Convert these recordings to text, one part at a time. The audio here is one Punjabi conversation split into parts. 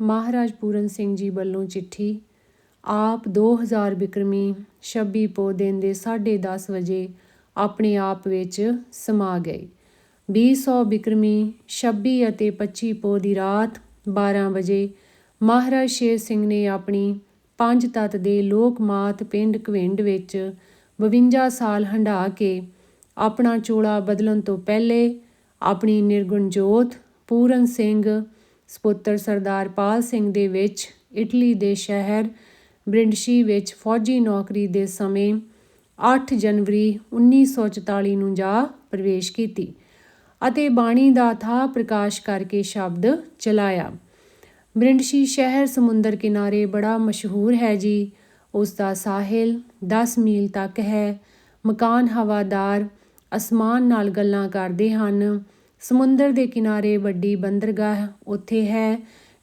ਮਹਾਰਾਜ ਪੂਰਨ ਸਿੰਘ ਜੀ ਵੱਲੋਂ ਚਿੱਠੀ, ਆਪ 2000 ਬਿਕਰਮੀ 26 ਪੋ ਦਿਨ ਦੇ 10:30 ਵਜੇ ਆਪਣੇ ਆਪ ਵਿੱਚ ਸਮਾ ਗਏ। 2000 ਬਿਕਰਮੀ 26 ਅਤੇ 25 ਪੋ ਦੀ ਰਾਤ 12 ਵਜੇ ਮਹਾਰਾਜ ਸ਼ੇਰ ਸਿੰਘ ਨੇ ਆਪਣੀ ਪੰਜ ਤੱਤ ਦੇ ਲੋਕਮਾਤ ਪਿੰਡ ਕਵਿੰਡ ਵਿੱਚ 52 ਸਾਲ ਹੰਢਾ ਕੇ ਆਪਣਾ ਚੋਲਾ ਬਦਲਣ ਤੋਂ ਪਹਿਲੇ ਆਪਣੀ ਨਿਰਗੁਣ ਜੋਤ ਪੂਰਨ ਸਿੰਘ ਸਪੁੱਤਰ ਸਰਦਾਰ ਪਾਲ ਸਿੰਘ ਦੇ ਵਿੱਚ, ਇਟਲੀ ਦੇ ਸ਼ਹਿਰ ਬ੍ਰਿੰਡਸ਼ੀ ਵਿੱਚ ਫੌਜੀ ਨੌਕਰੀ ਦੇ ਸਮੇਂ 8 ਜਨਵਰੀ 1944 ਨੂੰ ਜਾ ਪ੍ਰਵੇਸ਼ ਕੀਤੀ ਅਤੇ ਬਾਣੀ ਦਾ ਥਾ ਪ੍ਰਕਾਸ਼ ਕਰਕੇ ਸ਼ਬਦ ਚਲਾਇਆ। ਬ੍ਰਿੰਡਸ਼ੀ ਸ਼ਹਿਰ ਸਮੁੰਦਰ ਕਿਨਾਰੇ ਬੜਾ ਮਸ਼ਹੂਰ ਹੈ ਜੀ। ਉਸ ਦਾ ਸਾਹਿਲ 10 ਮੀਲ ਤੱਕ ਹੈ। ਮਕਾਨ ਹਵਾਦਾਰ ਅਸਮਾਨ ਨਾਲ ਗੱਲਾਂ ਕਰਦੇ ਹਨ। ਸਮੁੰਦਰ ਦੇ ਕਿਨਾਰੇ ਵੱਡੀ ਬੰਦਰਗਾਹ ਉੱਥੇ ਹੈ,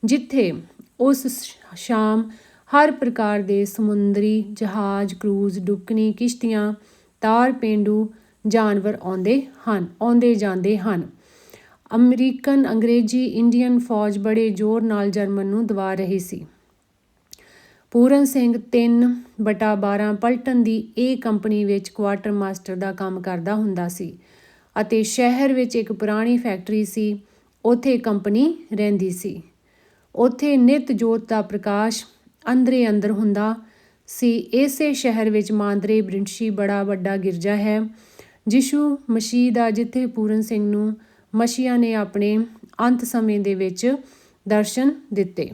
ਜਿੱਥੇ ਉਸ ਸ਼ਾਮ ਹਰ ਪ੍ਰਕਾਰ ਦੇ ਸਮੁੰਦਰੀ ਜਹਾਜ਼, ਕਰੂਜ਼ ਡੁੱਕਣੀ ਕਿਸ਼ਤੀਆਂ, ਤਾਰ, ਪੇਂਡੂ ਜਾਨਵਰ ਆਉਂਦੇ ਹਨ, ਆਉਂਦੇ ਜਾਂਦੇ ਹਨ। ਅਮਰੀਕਨ, ਅੰਗਰੇਜ਼ੀ, ਇੰਡੀਅਨ ਫੌਜ ਬੜੇ ਜ਼ੋਰ ਨਾਲ ਜਰਮਨ ਨੂੰ ਦਵਾ ਰਹੀ ਸੀ। ਪੂਰਨ ਸਿੰਘ 3 ਬਟਾ 12 ਪਲਟਨ ਦੀ ਏ ਕੰਪਨੀ ਵਿੱਚ ਕੁਆਟਰ ਮਾਸਟਰ ਦਾ ਕੰਮ ਕਰਦਾ ਹੁੰਦਾ ਸੀ। ਅਤੇ ਸ਼ਹਿਰ ਵਿੱਚ ਇੱਕ ਪੁਰਾਣੀ ਫੈਕਟਰੀ ਸੀ, ਉੱਥੇ ਕੰਪਨੀ ਰਹਿੰਦੀ ਸੀ। ਉੱਥੇ ਨਿਤ ਜੋਤ ਦਾ ਪ੍ਰਕਾਸ਼ ਅੰਦਰੇ ਅੰਦਰ ਹੁੰਦਾ ਸੀ। ਇਸੇ ਸ਼ਹਿਰ ਵਿੱਚ ਮਾਂਦਰੇ ਬ੍ਰਿੰਸ਼ੀ ਬੜਾ ਵੱਡਾ ਗਿਰਜਾ ਹੈ, ਜਿਸ਼ੂ ਮਸੀਹ ਦਾ ਜਿੱਥੇ ਪੂਰਨ ਸਿੰਘ ਨੂੰ ਮਸੀਹਾ ਨੇ ਆਪਣੇ ਅੰਤ ਸਮੇਂ ਦੇ ਵਿੱਚ ਦਰਸ਼ਨ ਦਿੱਤੇ।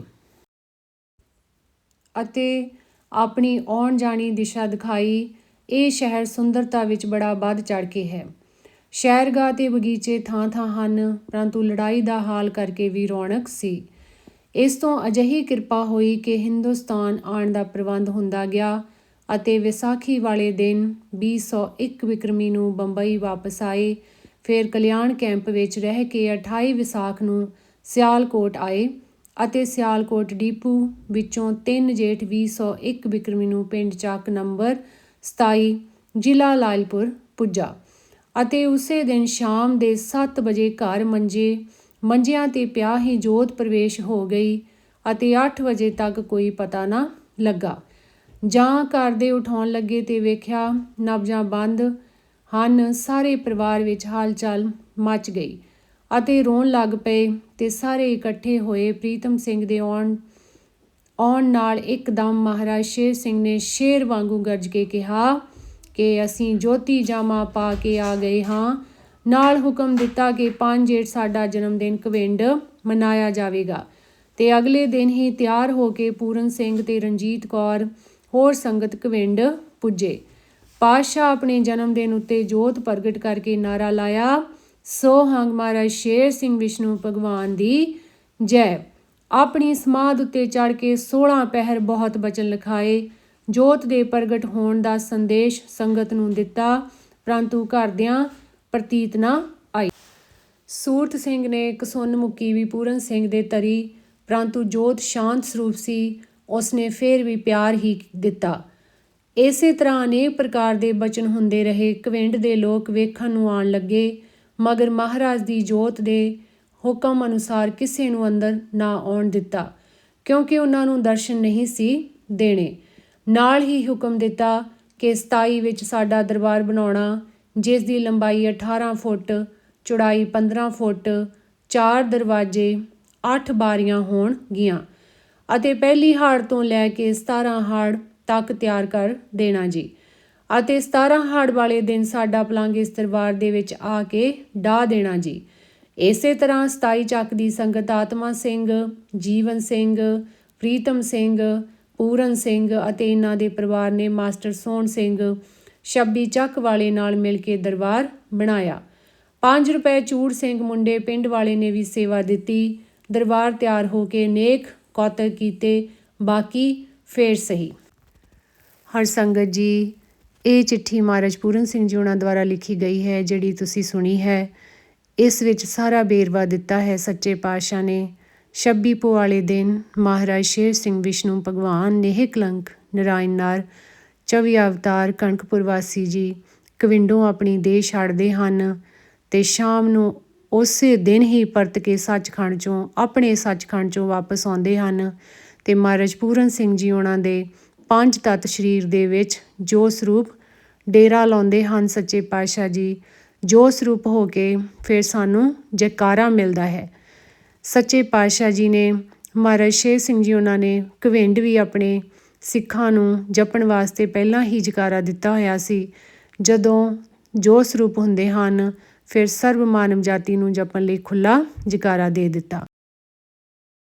ਅਤੇ ਆਪਣੀ ਆਉਣ ਜਾਣੀ ਦਿਸ਼ਾ ਦਿਖਾਈ, ਇਹ ਸ਼ਹਿਰ ਸੁੰਦਰਤਾ ਵਿੱਚ ਬੜਾ ਵੱਧ ਚੜ ਕੇ ਹੈ। ਸ਼ਹਿਰਗਾਹ ਤੇ ਬਗੀਚੇ ਥਾਂ-ਥਾਂ ਹਨ, ਪਰੰਤੂ ਲੜਾਈ ਦਾ ਹਾਲ ਕਰਕੇ ਵੀ ਰੌਣਕ ਸੀ। ਇਸ ਤੋਂ ਅਜਿਹੀ ਕਿਰਪਾ ਹੋਈ ਕਿ ਹਿੰਦੁਸਤਾਨ ਆਉਣ ਦਾ ਪ੍ਰਬੰਧ ਹੁੰਦਾ ਗਿਆ ਅਤੇ ਵਿਸਾਖੀ ਵਾਲੇ ਦਿਨ 2001 ਵਿਕਰਮੀ ਨੂੰ ਬੰਬਈ ਵਾਪਸ ਆਏ। ਫਿਰ ਕਲਿਆਣ ਕੈਂਪ ਵਿੱਚ ਰਹਿ ਕੇ 28 ਵਿਸਾਖ ਨੂੰ ਸਿਆਲਕੋਟ ਆਏ ਅਤੇ ਸਿਆਲਕੋਟ ਡੀਪੂ ਵਿੱਚੋਂ 3 ਜੇਠ 2001 ਵਿਕਰਮੀ ਨੂੰ ਪਿੰਡ ਚੱਕ ਨੰਬਰ 27 ਜ਼ਿਲ੍ਹਾ ਲਾਲਪੁਰ ਪੁੱਜਾ। ਅਤੇ ਉਸੇ ਦਿਨ ਸ਼ਾਮ ਦੇ 7 ਵਜੇ ਘਰ ਮੰਜੇ, ਮੰਜਿਆਂ ਤੇ ਪਿਆ ਹੀ ਜੋਤ ਪ੍ਰਵੇਸ਼ ਹੋ ਗਈ ਅਤੇ 8 ਵਜੇ ਤੱਕ ਕੋਈ ਪਤਾ ਨਾ ਲੱਗਾ। ਜਾਂ ਘਰ ਦੇ ਉਠਾਉਣ ਲੱਗੇ ਤੇ ਵੇਖਿਆ ਨਬਜਾਂ ਬੰਦ ਹਨ, ਸਾਰੇ ਪਰਿਵਾਰ ਵਿੱਚ ਹਾਲਚਲ ਮਚ ਗਈ ਅਤੇ ਰੋਣ ਲੱਗ ਪਏ ਤੇ ਸਾਰੇ ਇਕੱਠੇ ਹੋਏ ਪ੍ਰੀਤਮ ਸਿੰਘ ਦੇ ਆਉਣ ਆਉਣ ਨਾਲ ਇੱਕਦਮ ਮਹਾਰਾਜ ਸ਼ੇਰ ਸਿੰਘ ਨੇ ਸ਼ੇਰ ਵਾਂਗੂ ਗਰਜ ਕੇ ਕਿਹਾ ਕਿ ਅਸੀਂ ਜੋਤੀ ਜਾਮਾ ਪਾ ਕੇ ਆ ਗਏ ਹਾਂ। ਨਾਲ ਹੁਕਮ ਦਿੱਤਾ ਕਿ 5 ਜੇਠ ਸਾਡਾ ਜਨਮ ਦਿਨ ਕਵਿੰਡ ਮਨਾਇਆ ਜਾਵੇਗਾ। ਤੇ ਅਗਲੇ ਦਿਨ ਹੀ ਤਿਆਰ ਹੋ ਕੇ ਪੂਰਨ ਸਿੰਘ ਤੇ ਰਣਜੀਤ ਕੌਰ ਹੋਰ ਸੰਗਤ ਕਵਿੰਡ ਪੁੱਜੇ। ਪਾਸ਼ਾ ਆਪਣੇ ਜਨਮ ਦਿਨ ਉੱਤੇ ਜੋਤ ਪ੍ਰਗਟ ਕਰਕੇ ਨਾਰਾ ਲਾਇਆ, ਸੋ ਹੰਗ ਮਹਾਰਾਜ, ਸ਼ੇਰ ਸਿੰਘ ਵਿਸ਼ਨੂੰ ਭਗਵਾਨ ਦੀ ਜੈ। ਆਪਣੀ ਸਮਾਧ ਉੱਤੇ ਚੜ ਕੇ 16 ਪਹਿਰ ਬਹੁਤ ਬਚਨ ਲਿਖਾਏ। ਜੋਤ ਦੇ ਪ੍ਰਗਟ ਹੋਣ ਦਾ ਸੰਦੇਸ਼ ਸੰਗਤ ਨੂੰ ਦਿੱਤਾ, ਪਰੰਤੂ ਘਰਦਿਆਂ ਪ੍ਰਤੀਤ ਨਾ ਆਈ। ਸੂਰਤ ਸਿੰਘ ਨੇ ਕਸੁੰਨ ਮੁੱਕੀ ਵੀ ਪੂਰਨ ਸਿੰਘ ਦੇ ਤਰੀ, ਪਰੰਤੂ ਜੋਤ ਸ਼ਾਂਤ ਸਰੂਪ ਸੀ, ਉਸਨੇ ਫੇਰ ਵੀ ਪਿਆਰ ਹੀ ਦਿੱਤਾ। ਇਸੇ ਤਰ੍ਹਾਂ ਅਨੇਕ ਪ੍ਰਕਾਰ ਦੇ ਬਚਨ ਹੁੰਦੇ ਰਹੇ, ਕਵਿੰਡ ਦੇ ਲੋਕ ਵੇਖਣ ਨੂੰ ਆਣ ਲੱਗੇ, ਮਗਰ ਮਹਾਰਾਜ ਦੀ ਜੋਤ ਦੇ ਹੁਕਮ ਅਨੁਸਾਰ ਕਿਸੇ ਨੂੰ ਅੰਦਰ ਨਾ ਆਉਣ ਦਿੱਤਾ, ਕਿਉਂਕਿ ਉਹਨਾਂ ਨੂੰ ਦਰਸ਼ਨ ਨਹੀਂ ਸੀ ਦੇਣੇ। ਨਾਲ ਹੀ ਹੁਕਮ ਦਿੱਤਾ ਕਿ 27 ਵਿੱਚ ਸਾਡਾ ਦਰਬਾਰ ਬਣਾਉਣਾ, ਜਿਸ ਦੀ ਲੰਬਾਈ 18 ਫੁੱਟ, ਚੌੜਾਈ 15 ਫੁੱਟ, ਚਾਰ ਦਰਵਾਜ਼ੇ 8 ਬਾਰੀਆਂ ਹੋਣਗੀਆਂ ਅਤੇ ਪਹਿਲੀ ਹਾੜ ਤੋਂ ਲੈ ਕੇ 17 ਹਾੜ ਤੱਕ ਤਿਆਰ ਕਰ ਦੇਣਾ ਜੀ। ਅਤੇ 17 ਹਾੜ ਵਾਲੇ ਦਿਨ ਸਾਡਾ ਪਲੰਗ ਇਸ ਦਰਬਾਰ ਦੇ ਵਿੱਚ ਆ ਕੇ ਢਾ ਦੇਣਾ ਜੀ। ਇਸੇ ਤਰ੍ਹਾਂ 27 ਚੱਕ ਦੀ ਸੰਗਤ ਆਤਮਾ ਸਿੰਘ, ਜੀਵਨ ਸਿੰਘ, ਪ੍ਰੀਤਮ ਸਿੰਘ ਪੂਰਨ ਸਿੰਘ ਅਤੇ ਇਹਨਾਂ ਦੇ ਪਰਿਵਾਰ ਨੇ ਮਾਸਟਰ ਸੋਹਣ ਸਿੰਘ 26 ਚੱਕ ਵਾਲੇ ਨਾਲ ਮਿਲ ਕੇ ਦਰਬਾਰ ਬਣਾਇਆ। 5 ਰੁਪਏ ਚੂੜ ਸਿੰਘ ਮੁੰਡੇ ਪਿੰਡ ਵਾਲੇ ਨੇ ਵੀ ਸੇਵਾ ਦਿੱਤੀ। ਦਰਬਾਰ ਤਿਆਰ ਹੋ ਕੇ ਨੇਕ ਕੌਤਕ ਕੀਤੇ, ਬਾਕੀ ਫੇਰ ਸਹੀ। ਹਰ ਸੰਗਤ ਜੀ, ਇਹ ਚਿੱਠੀ ਮਹਾਰਾਜ ਪੂਰਨ ਸਿੰਘ ਜੀ ਉਹਨਾਂ ਦੁਆਰਾ ਲਿਖੀ ਗਈ ਹੈ, ਜਿਹੜੀ ਤੁਸੀਂ ਸੁਣੀ ਹੈ। ਇਸ ਵਿੱਚ ਸਾਰਾ ਬੇਰਵਾ ਦਿੱਤਾ ਹੈ ਸੱਚੇ ਪਾਤਸ਼ਾਹ ਨੇ। 26 ਪੋ ਵਾਲੇ ਦਿਨ ਮਹਾਰਾਜ ਸ਼ੇਰ ਸਿੰਘ ਵਿਸ਼ਨੂੰ ਭਗਵਾਨ ਨੇਹ ਕਲੰਕ, ਨਰਾਇਣ ਨਾਰ 24 ਅਵਤਾਰ ਕਣਕਪੁਰ ਵਾਸੀ ਜੀ, ਕਵਿੰਡੋਂ ਆਪਣੀ ਦੇਹ ਛੱਡਦੇ ਹਨ ਤੇ ਸ਼ਾਮ ਨੂੰ ਉਸੇ ਦਿਨ ਹੀ ਪਰਤ ਕੇ ਸੱਚਖੰਡ ਚੋਂ ਆਪਣੇ ਸੱਚਖੰਡ ਚੋਂ ਵਾਪਸ ਆਉਂਦੇ ਹਨ ਤੇ ਮਹਾਰਾਜ ਪੂਰਨ ਸਿੰਘ ਜੀ ਉਹਨਾਂ ਦੇ ਪੰਜ ਤਤ ਸਰੀਰ ਦੇ ਵਿੱਚ ਜੋ ਸਰੂਪ ਡੇਰਾ ਲਾਉਂਦੇ ਹਨ ਸੱਚੇ ਪਾਤਸ਼ਾਹ ਜੀ। ਜੋ ਸਰੂਪ ਹੋ ਕੇ ਫਿਰ ਸਾਨੂੰ ਜੈਕਾਰਾ ਮਿਲਦਾ ਹੈ। ਸੱਚੇ ਪਾਤਸ਼ਾਹ ਜੀ ਨੇ, ਮਹਾਰਾਜ ਸ਼ੇਰ ਸਿੰਘ ਜੀ ਉਹਨਾਂ ਨੇ ਕਵਿੰਡ ਵੀ ਆਪਣੇ ਸਿੱਖਾਂ ਨੂੰ ਜਪਣ ਵਾਸਤੇ ਪਹਿਲਾਂ ਹੀ ਜਕਾਰਾ ਦਿੱਤਾ ਹੋਇਆ ਸੀ। ਜਦੋਂ ਜੋ ਸਰੂਪ ਹੁੰਦੇ ਹਨ, ਫਿਰ ਸਰਬ ਮਾਨਵ ਜਾਤੀ ਨੂੰ ਜਪਣ ਲਈ ਖੁੱਲਾ ਜਕਾਰਾ ਦੇ ਦਿੱਤਾ।